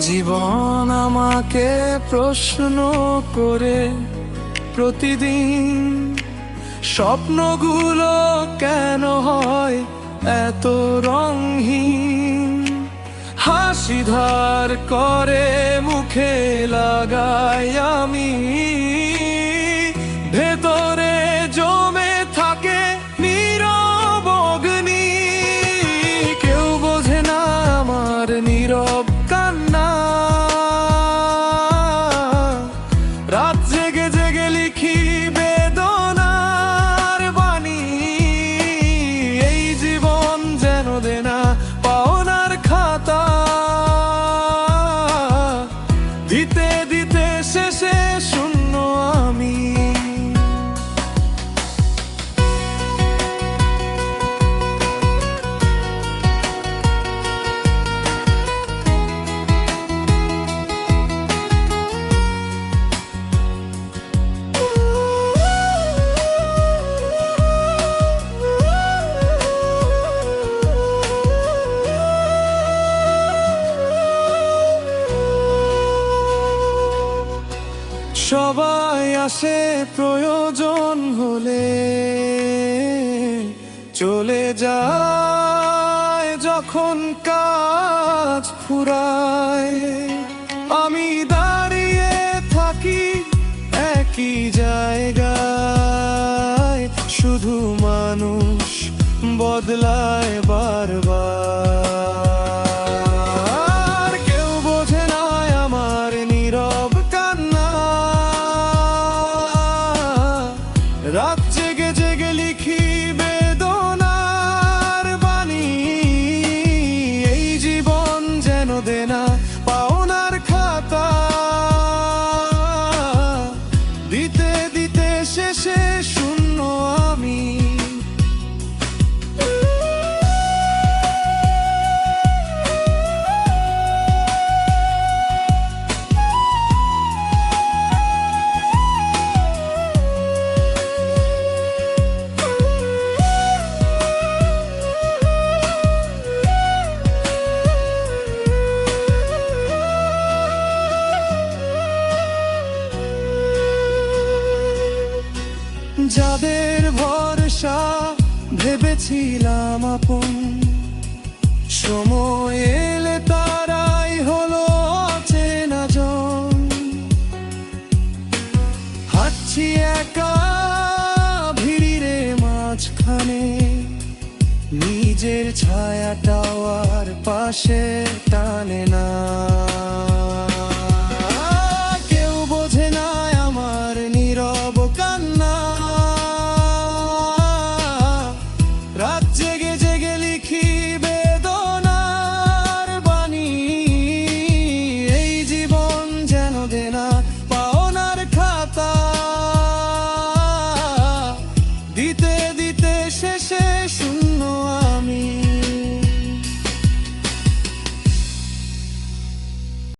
জীবন আমাকে প্রশ্ন করে প্রতিদিন, স্বপ্নগুলো কেন হয় এত রংহীন হাসি ধার করে মুখে লাগাই আমি। রাত জেগে জেগে লিখি বেদনার বাণী। এই জীবন যেন দেনা পাওনার খাতা। দিতে দিতে শেষে শূন্য আমি। সবাই আসে প্রয়োজন হলে। চলে যায় যখন কাজ ফুরায়। আমি দাঁড়িয়ে থাকি একই জায়গায়। শুধু মানুষ বদলায় বারবার। যাদের ভরসা ভেবেছিলাম আপন, সময় এলে তারাই হলো চেনা জন। হাঁটছি একা ভিড়িরে মাঝখানে, নিজের ছায়াটাও আর পাশে টানে না।